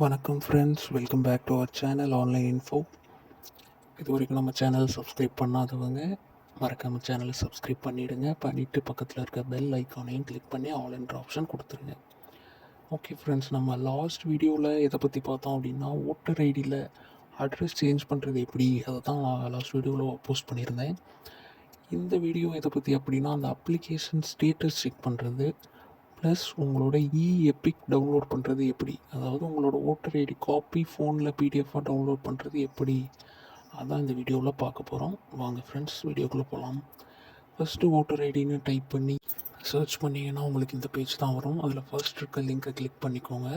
வணக்கம் friends welcome back to our channel online info இது வரைக்கும் நம்ம சேனல் சப்ஸ்கிரைப் பண்ணாதவங்க மறக்காமல் சேனலை சப்ஸ்கிரைப் பண்ணிவிடுங்க பண்ணிவிட்டு பக்கத்தில் இருக்க பெல் ஐக்கானையும் கிளிக் பண்ணி ஆல் ஆப்ஷன் கொடுத்துருங்க. ஓகே ஃப்ரெண்ட்ஸ் நம்ம லாஸ்ட் வீடியோவில் எதை பற்றி பார்த்தோம் அப்படின்னா ஓட்டர் ஐடியில் அட்ரஸ் சேஞ்ச் பண்ணுறது எப்படி? அதை தான் நான் லாஸ்ட் வீடியோவில் போஸ்ட் பண்ணியிருந்தேன். இந்த வீடியோ எதை பற்றி அப்படின்னா அந்த அப்ளிகேஷன் ஸ்டேட்டஸ் செக் பண்ணுறது ப்ளஸ் உங்களோட e இ எப்பிக் டவுன்லோட் பண்ணுறது எப்படி? அதாவது உங்களோட ஓட்டர் ஐடி காப்பி ஃபோனில் பிடிஎஃபாக டவுன்லோட் பண்ணுறது எப்படி? அதான் இந்த வீடியோவில் பார்க்க போகிறோம் வாங்க ஃப்ரெண்ட்ஸ் வீடியோக்குள்ளே போகலாம் ஃபஸ்ட்டு ஓட்டர் ஐடின்னு டைப் பண்ணி சர்ச் பண்ணிங்கன்னா உங்களுக்கு இந்த பேஜ் தான் வரும். அதில் ஃபர்ஸ்ட் இருக்க லிங்க்கை கிளிக் பண்ணிக்கோங்க.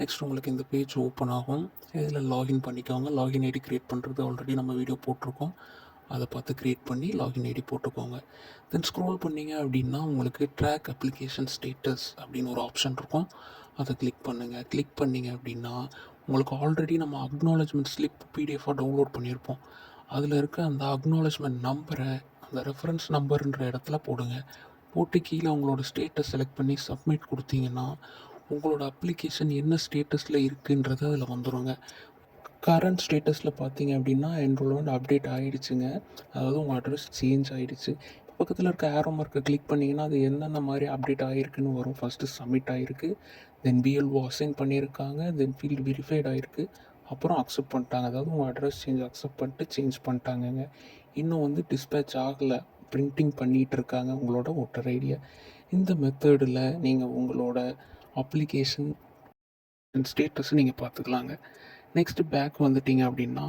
நெக்ஸ்ட் உங்களுக்கு இந்த பேஜ் ஓப்பன் ஆகும். இதில் லாகின் பண்ணிக்கோங்க. லாகின் ஐடி க்ரியேட் பண்ணுறது ஆல்ரெடி நம்ம வீடியோ போட்டிருக்கோம். அதை பார்த்து க்ரியேட் பண்ணி லாகின் ஐடி போட்டுக்கோங்க. தென் ஸ்க்ரோல் பண்ணீங்க அப்படின்னா உங்களுக்கு ட்ராக் அப்ளிகேஷன் ஸ்டேட்டஸ் அப்படின்னு ஒரு ஆப்ஷன் இருக்கும். அதை கிளிக் பண்ணுங்கள் கிளிக் பண்ணீங்க அப்படின்னா உங்களுக்கு ஆல்ரெடி நம்ம அக்னாலஜ்மெண்ட் ஸ்லிப் பிடிஎஃபாக டவுன்லோட் பண்ணியிருப்போம். அதில் இருக்க அந்த அக்னாலஜ்மெண்ட் நம்பரை அந்த ரெஃபரன்ஸ் நம்பர்ன்ற இடத்துல போடுங்க. போட்டு கீழே உங்களோட ஸ்டேட்டஸ் செலக்ட் பண்ணி சப்மிட் கொடுத்தீங்கன்னா உங்களோட அப்ளிகேஷன் என்ன ஸ்டேட்டஸில் இருக்குன்றது அதில் வந்துடுங்க கரண்ட் ஸ்டேட்டஸில் பார்த்தீங்க அப்படின்னா என்ரோல்மெண்ட் அப்டேட் ஆகிடுச்சுங்க அதாவது உங்கள் அட்ரஸ் சேஞ்ச் ஆகிடுச்சு பக்கத்தில் இருக்க ஆரோ மார்க்கை கிளிக் பண்ணிங்கன்னா அது என்னென்ன மாதிரி அப்டேட் ஆகிருக்குன்னு வரும். ஃபஸ்ட்டு சப்மிட் ஆகிருக்கு தென் பிஎல்ஓ அசைன் பண்ணியிருக்காங்க. தென் ஃபீல்டு வெரிஃபைட் ஆகிருக்கு அப்புறம் அக்செப்ட் பண்ணிட்டாங்க. அதாவது உங்கள் அட்ரஸ் சேஞ்ச் அக்செப்ட் பண்ணிட்டு சேஞ்ச் பண்ணிட்டாங்கங்க. இன்னும் வந்து டிஸ்பேச் ஆகலை. பிரிண்டிங் பண்ணிகிட்டு இருக்காங்க. உங்களோட ஓட்டர் ஐடியா இந்த மெத்தடில் நீங்கள் உங்களோட அப்ளிகேஷன் ஸ்டேட்டஸை நீங்கள் பார்த்துக்கலாங்க நெக்ஸ்ட்டு பேக் வந்துட்டீங்க அப்படின்னா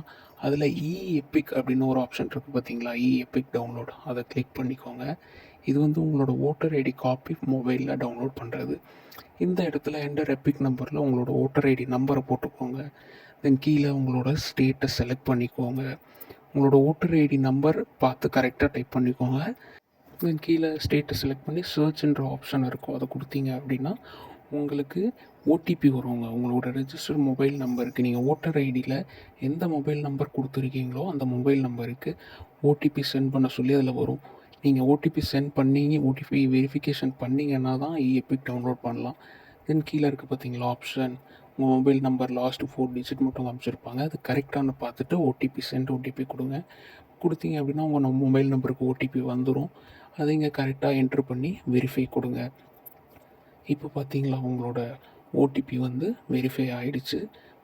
அதில் இ எப்பிக் அப்படின்னு ஒரு ஆப்ஷன் இருக்குது பார்த்தீங்களா இ e எப்பிக் டவுன்லோட் அதை கிளிக் பண்ணிக்கோங்க. இது வந்து உங்களோட ஓட்டர் ஐடி காப்பி மொபைலில் டவுன்லோட் பண்ணுறது இந்த இடத்துல என்டர் எப்பிக் நம்பரில் உங்களோட ஓட்டர் ஐடி நம்பரை போட்டுக்கோங்க. தென் கீழே உங்களோட ஸ்டேட்டை செலக்ட் பண்ணிக்கோங்க. உங்களோட ஓட்டர் ஐடி நம்பர் பார்த்து கரெக்டாக டைப் பண்ணிக்கோங்க. தென் கீழே ஸ்டேட்டை செலக்ட் பண்ணி சர்ச்ன்ற ஆப்ஷன் இருக்கும். அதை கொடுத்தீங்க அப்படின்னா உங்களுக்கு ஓடிபி வருவாங்க உங்களோட ரெஜிஸ்டர் மொபைல் நம்பருக்கு நீங்கள் ஓட்டர் ஐடியில் எந்த மொபைல் நம்பர் கொடுத்துருக்கீங்களோ அந்த மொபைல் நம்பருக்கு ஓடிபி சென்ட் பண்ண சொல்லி அதில் வரும். நீங்கள் ஓடிபி சென்ட் பண்ணி ஓடிபி வெரிஃபிகேஷன் பண்ணிங்கன்னா தான் e இஎபிக் டவுன்லோட் பண்ணலாம். தென் கீழே இருக்குது பார்த்தீங்களா ஆப்ஷன் உங்கள் mobile number last four digit மட்டும் காமிச்சிருப்பாங்க. அது கரெக்டானு பார்த்துட்டு ஓடிபி சென்ட் ஓடிபி கொடுங்க. கொடுத்தீங்க அப்படின்னா உங்கள் மொபைல் நம்பருக்கு ஓடிபி வந்துடும் அதை இங்கே கரெக்டாக என்ட்ரு பண்ணி வெரிஃபை கொடுங்க. இப்போ பார்த்தீங்களா உங்களோட ஓடிபி வந்து வெரிஃபை ஆகிடுச்சு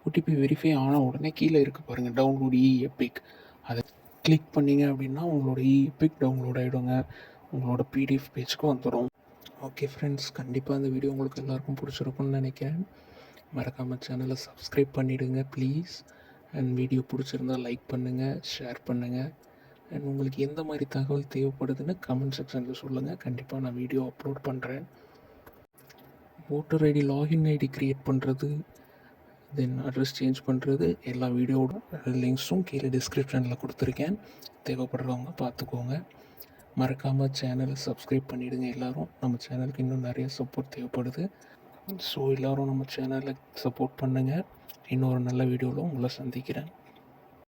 ஓடிபி வெரிஃபை ஆன உடனே கீழே இருக்க பாருங்கள் டவுன்லோட் இ எப்பிக் அதை கிளிக் பண்ணிங்க அப்படின்னா உங்களோட இ எப்பிக் டவுன்லோட் ஆகிடுங்க உங்களோட பிடிஎஃப் பேஜ்க்கு வந்துடும் ஓகே ஃப்ரெண்ட்ஸ் கண்டிப்பாக இந்த வீடியோ உங்களுக்கு எல்லாருக்கும் பிடிச்சிருக்கும்னு நினைக்கிறேன். மறக்காமல் சேனலை சப்ஸ்கிரைப் பண்ணிவிடுங்க ப்ளீஸ் அண்ட் வீடியோ பிடிச்சிருந்தால் லைக் பண்ணுங்கள் ஷேர் பண்ணுங்கள் அண்ட் உங்களுக்கு எந்த மாதிரி தகவல் தேவைப்படுதுன்னு கமெண்ட் செக்ஷனில் சொல்லுங்கள் கண்டிப்பாக நான் வீடியோ அப்லோட் பண்ணுறேன் voter ID login ID create பண்ணுறது தென் அட்ரஸ் சேஞ்ச் பண்ணுறது எல்லா வீடியோட லிங்க்ஸும் கீழே டிஸ்கிரிப்ஷனில் கொடுத்துருக்கேன். தேவைப்படுறவங்க பார்த்துக்கோங்க. மறக்காமல் சேனலை சப்ஸ்கிரைப் பண்ணிவிடுங்க எல்லோரும். நம்ம சேனலுக்கு இன்னும் நிறைய சப்போர்ட் தேவைப்படுது. ஸோ எல்லோரும் நம்ம சேனலை சப்போர்ட் பண்ணுங்கள் இன்னொரு நல்ல வீடியோவில் உங்களை சந்திக்கிறேன்.